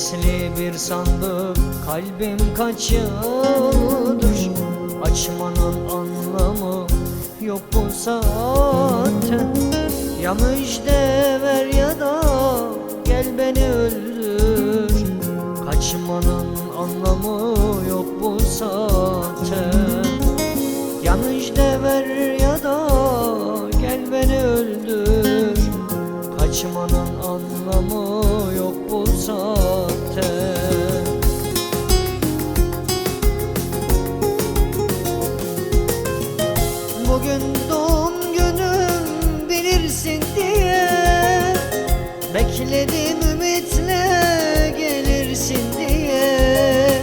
Kilitli bir sandık kalbim kaç yıldır Açmanın anlamı yok bu saatte Ya müjde ver ya da gel beni öldür. Kaçmanın anlamı yok bu saatte Ya müjde ya da gel beni öldür. Kaçmanın Bekledim ümitle gelirsin diye.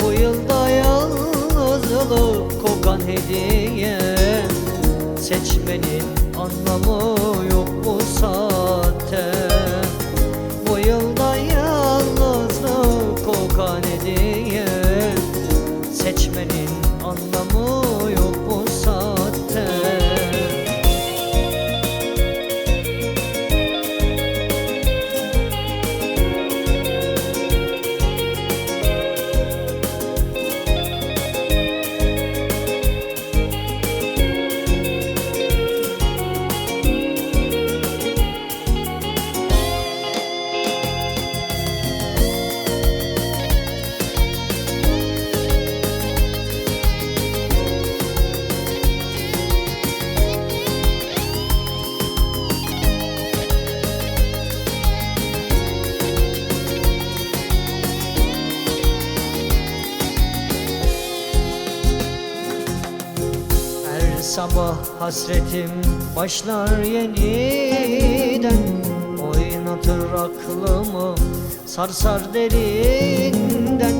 Bu yılda yalnızlık kokan hediye. Seçmenin anlamı yok bu saatte sabah hasretim başlar yeniden. Oynatır aklımı sarsar derinden.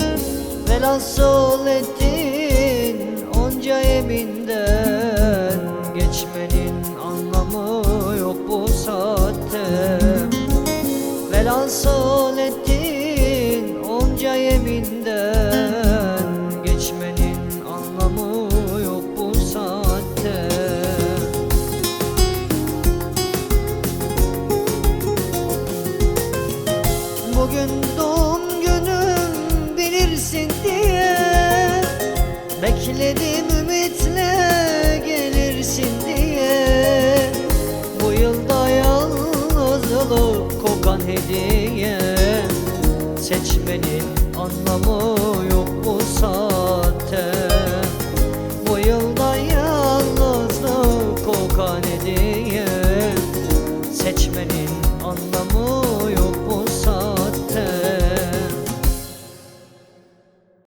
Velhasıl ettin onca yeminden Geçmenin anlamı yok bu saatte. Velhasıl ettin onca yeminden Bugün doğum günüm bilirsin diye Bekledim ümitle gelirsin diye. Bu yılda yalnızlık kokan hediye Seçmenin anlamı yok bu saatte. Bu yılda yalnızlık kokan hediye Seçmenin